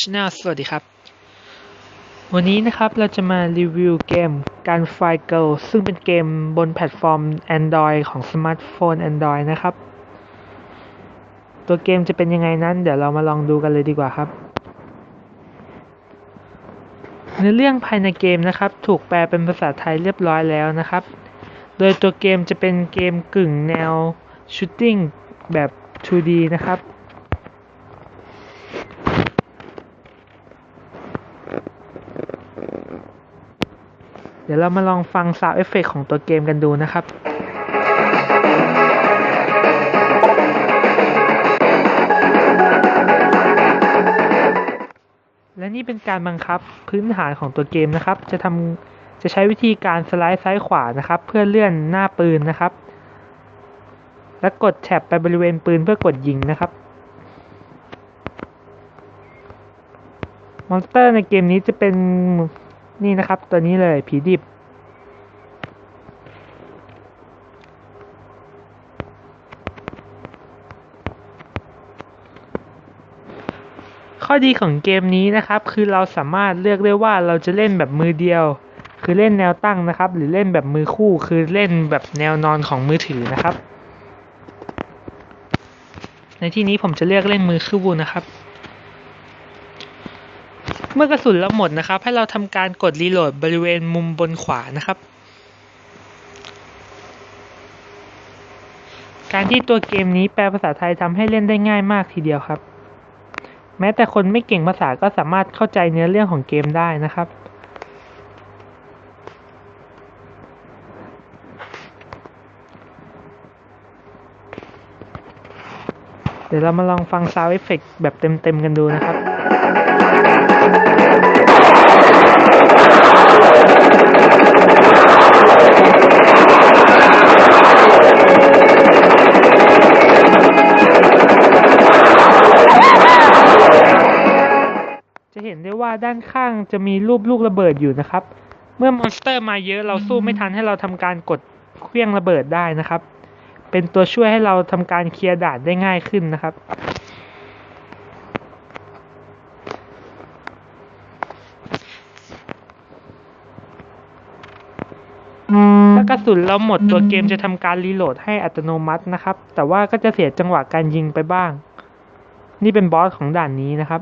Channel สวัสดีครับ วันนี้นะครับเราจะมารีวิวเกมการไฟเกิลซึ่งเป็นเกมบนแพลตฟอร์ม Android ของสมาร์ทโฟน Android นะครับ ตัวเกมจะเป็นยังไงนั้น เดี๋ยวเรามาลองดูกันเลยดีกว่าครับเนื้อเรื่องภายในเกมนะครับ ถูกแปลเป็นภาษาไทยเรียบร้อยแล้วนะครับ โดยตัวเกมจะเป็นเกมกึ่งแนวชูตติ้งแบบ 2D นะครับ เดี๋ยวเรามาลองฟังซาวเอฟเฟกของตัวเกมกันดูนะครับและนี่เป็นการบังคับพื้นฐานของตัวเกมนะครับ จะทำจะใช้วิธีการสไลด์ซ้ายขวานะครับ เพื่อเลื่อนหน้าปืนนะครับ และกดแท็บไปบริเวณปืนเพื่อกดยิงนะครับ มอนสเตอร์ในเกมนี้จะเป็น นี่นะครับ ตัวนี้เลยผีดิบ ข้อดีของเกมนี้นะครับ คือเราสามารถเลือกได้ว่าเราจะเล่นแบบมือเดียว คือเล่นแนวตั้งนะครับ หรือเล่นแบบมือคู่ คือเล่นแบบแนวนอนของมือถือนะครับ ในที่นี้ผมจะเลือกเล่นมือคู่นะครับ เมื่อกระสุนเราหมดนะครับ ให้เราทำการกดรีโหลดบริเวณมุมบนขวานะครับ การที่ตัวเกมนี้แปลภาษาไทยทำให้เล่นได้ง่ายมากทีเดียวครับ แม้แต่คนไม่เก่งภาษาก็สามารถเข้าใจเนื้อเรื่องของเกมได้นะครับเดี๋ยวเรามาลองฟังซาวด์เอฟเฟกแบบเต็มๆกันดูนะครับ จะเห็นได้ว่าด้านข้างจะมีรูปลูกระเบิดอยู่นะครับ เมื่อมอนสเตอร์มาเยอะเราสู้ไม่ทันให้เราทำการกดเครื่องระเบิดได้นะครับ เป็นตัวช่วยให้เราทำการเคลียร์ด่านได้ง่ายขึ้นนะครับ ถ้ากระสุนเราหมดตัวเกมจะทำการรีโหลดให้อัตโนมัตินะครับ แต่ว่าก็จะเสียจังหวะการยิงไปบ้าง นี่เป็นบอสของด่านนี้นะครับ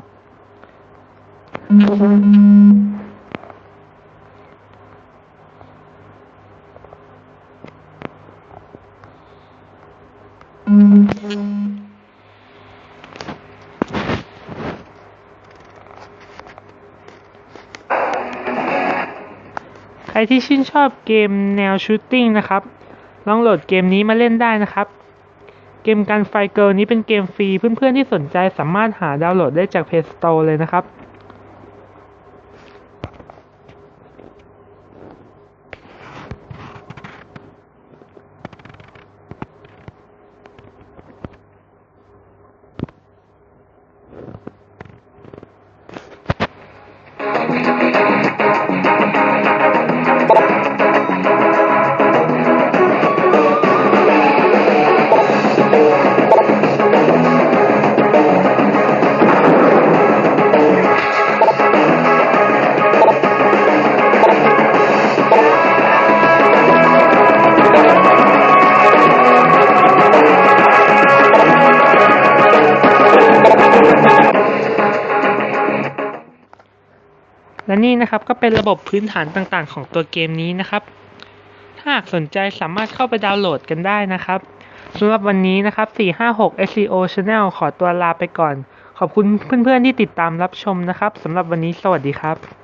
ครที่ชื่นชอบเกมแนวชูตติ้งนะครับ ลองโหลดเกมนี้มาเล่นได้นะครับ เกมการไฟเกิลนี้เป็นเกมฟรี เพื่อนๆที่สนใจสามารถหาดาวน์โหลดได้จาก Play Store เลยนะครับ และนี่นะครับก็เป็นระบบพื้นฐานต่างๆ ของตัวเกมนี้นะครับ ถ้าหากสนใจสามารถเข้าไปดาวน์โหลดกันได้นะครับสำหรับวันนี้นะครับ 456 SEO Channel ขอตัวลาไปก่อน ขอบคุณเพื่อนๆที่ติดตามรับชมนะครับสำหรับวันนี้สวัสดีครับ